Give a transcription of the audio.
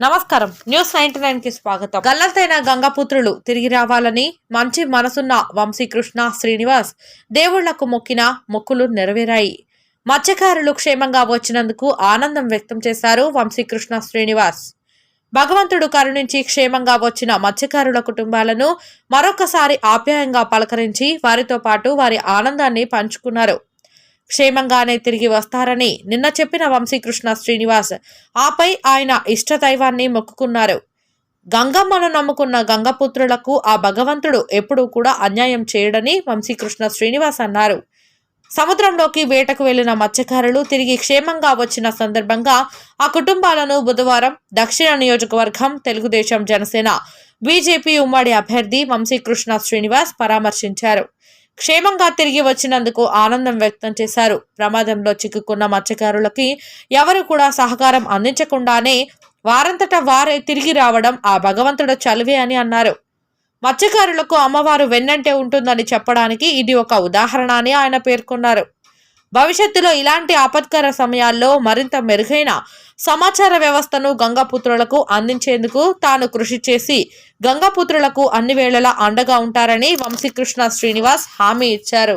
నమస్కారం. News ninety నైన్కి స్వాగతం. గల్లంతైన గంగపుత్రులు తిరిగి రావాలని మంచి మనసున్న వంశీకృష్ణ శ్రీనివాస్ దేవుళ్ళకు మొక్కిన మొక్కులు నెరవేరాయి. మత్స్యకారులు క్షేమంగా వచ్చినందుకు ఆనందం వ్యక్తం చేశారు వంశీకృష్ణ శ్రీనివాస్. భగవంతుడు కరుణించి క్షేమంగా వచ్చిన మత్స్యకారుల కుటుంబాలను మరొకసారి ఆప్యాయంగా పలకరించి వారితో పాటు వారి ఆనందాన్ని పంచుకున్నారు. క్షేమంగానే తిరిగి వస్తారని నిన్న చెప్పిన వంశీకృష్ణ శ్రీనివాస్. ఆపై ఆయన ఇష్టదైవాన్ని మొక్కుకున్నారు. గంగమ్మను నమ్ముకున్న గంగపుత్రులకు ఆ భగవంతుడు ఎప్పుడూ కూడా అన్యాయం చేయడని వంశీకృష్ణ శ్రీనివాస్ అన్నారు. సముద్రంలోకి వేటకు వెళ్ళిన మత్స్యకారులు తిరిగి క్షేమంగా వచ్చిన సందర్భంగా ఆ కుటుంబాలను బుధవారం దక్షిణ నియోజకవర్గం తెలుగుదేశం జనసేన బీజేపీ ఉమ్మడి అభ్యర్థి వంశీకృష్ణ శ్రీనివాస్ పరామర్శించారు. క్షేమంగా తిరిగి వచ్చినందుకు ఆనందం వ్యక్తం చేశారు. ప్రమాదంలో చిక్కుకున్న మత్స్యకారులకి ఎవరు కూడా సహకారం అందించకుండానే వారంతట వారే తిరిగి రావడం ఆ భగవంతుడు చలివే అని అన్నారు. మత్స్యకారులకు అమ్మవారు వెన్నంటే ఉంటుందని చెప్పడానికి ఇది ఒక ఉదాహరణ అని ఆయన పేర్కొన్నారు. భవిష్యత్తులో ఇలాంటి ఆపత్కర సమయాల్లో మరింత మెరుగైన సమాచార వ్యవస్థను గంగాపుత్రులకు అందించేందుకు తాను కృషి చేసి గంగాపుత్రులకు అన్ని వేళలా అండగా ఉంటారని వంశీకృష్ణ శ్రీనివాస్ హామీ ఇచ్చారు.